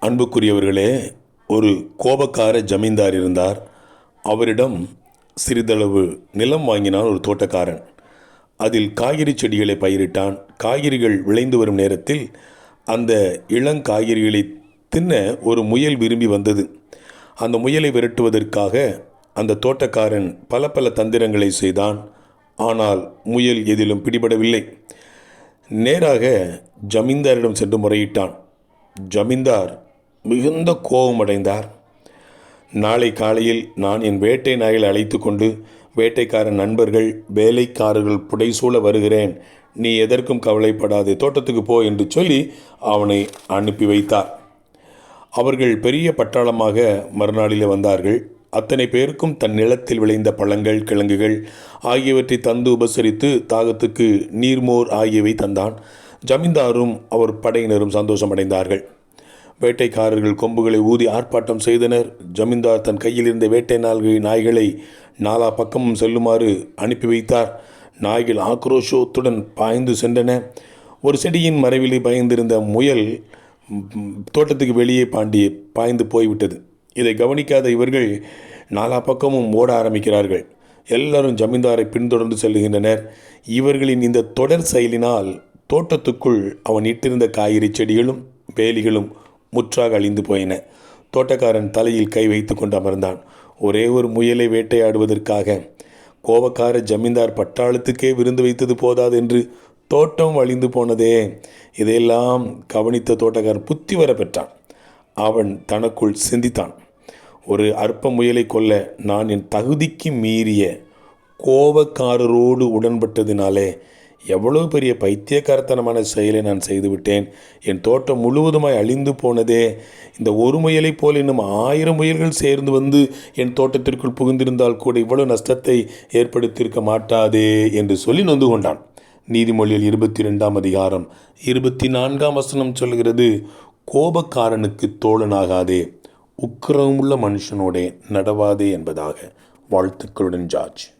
அன்புக்குரியவர்களே ஒரு கோபக்கார ஜமீன்தார் இருந்தார். அவரிடம் சிறிதளவு நிலம் வாங்கினான் ஒரு தோட்டக்காரன். அதில் காய்கறி செடிகளை பயிரிட்டான். காய்கறிகள் விளைந்து வரும் நேரத்தில் அந்த இளங்காய்கறிகளை தின்ன ஒரு முயல் விரும்பி வந்தது. அந்த முயலை விரட்டுவதற்காக அந்த தோட்டக்காரன் பல பல தந்திரங்களை செய்தான். ஆனால் முயல் எதிலும் பிடிபடவில்லை. நேராக ஜமீன்தாரிடம் சென்று முறையிட்டான். ஜமீன்தார் மிகுந்த கோபமடைந்தார். நாளை காலையில் நான் என் வேட்டை நாய்களை அழைத்து கொண்டு வேட்டைக்காரன் நண்பர்கள் வேலைக்காரர்கள் புடைசூழ வருகிறேன். நீ எதற்கும் கவலைப்படாதே தோட்டத்துக்கு போ என்று சொல்லி அவனை அனுப்பி வைத்தார். அவர்கள் பெரிய பட்டாளமாக மறுநாளிலே வந்தார்கள். அத்தனை பேருக்கும் தன் நிலத்தில் விளைந்த பழங்கள் கிழங்குகள் ஆகியவற்றை தந்து உபசரித்து தாகத்துக்கு நீர்மோர் ஆகியவை தந்தான். ஜமீன்தாரும் அவர் படையினரும் சந்தோஷமடைந்தார்கள். வேட்டைக்காரர்கள் கொம்புகளை ஊதி ஆர்ப்பாட்டம் செய்தனர். ஜமீன்தார் தன் கையில் இருந்த வேட்டை நாள்கள் நாய்களை நாலா பக்கமும் செல்லுமாறு அனுப்பி வைத்தார். நாய்கள் ஆக்ரோஷத்துடன் பாய்ந்து சென்றன. ஒரு செடியின் மறைவிலே பயந்திருந்த முயல் தோட்டத்துக்கு வெளியே பாண்டி பாய்ந்து போய்விட்டது. இதை கவனிக்காத இவர்கள் நாலா பக்கமும் ஓட ஆரம்பிக்கிறார்கள். எல்லாரும் ஜமீன்தாரை பின்தொடர்ந்து செல்லுகின்றனர் இவர்களின் இந்த தொடர் செயலினால் தோட்டத்துக்குள் அவன் இட்டிருந்த காய்கறி செடிகளும் வேலிகளும் முற்றாக அழிந்து போயின. தோட்டக்காரன் தலையில் கை வைத்து கொண்டு அமர்ந்தான். ஒரே ஒரு முயலை வேட்டையாடுவதற்காக. கோபக்கார ஜமீன்தார் பட்டாளத்துக்கே விருந்து வைத்தது போதாது என்று தோட்டம் அழிந்து போனதே. இதையெல்லாம் கவனித்த தோட்டக்காரன் புத்தி வர பெற்றான். அவன் தனக்குள் சிந்தித்தான். ஒரு அற்ப முயலை கொல்ல நான் என் தகுதிக்கு மீறிய கோபக்காரரோடு உடன்பட்டதினாலே எவ்வளவு பெரிய பைத்தியக்காரத்தனமான செயலை நான் செய்துவிட்டேன். என் தோட்டம் முழுவதுமாய் அழிந்து போனதே. இந்த ஒரு முயலைப் போல் இன்னும் ஆயிரம் முயல்கள் சேர்ந்து வந்து என் தோட்டத்திற்குள் புகுந்திருந்தால் கூட இவ்வளவு நஷ்டத்தை ஏற்படுத்தியிருக்க மாட்டாதே என்று சொல்லி நொந்து கொண்டான். நீதிமொழியில் இருபத்தி ரெண்டாம் அதிகாரம் இருபத்தி நான்காம் வசனம் சொல்கிறது கோபக்காரனுக்கு தோழனாகாதே உக்கிரமுள்ள மனுஷனோடே நடவாதே என்பதாக. வாழ்த்துக்களுடன் ஜார்ஜ்.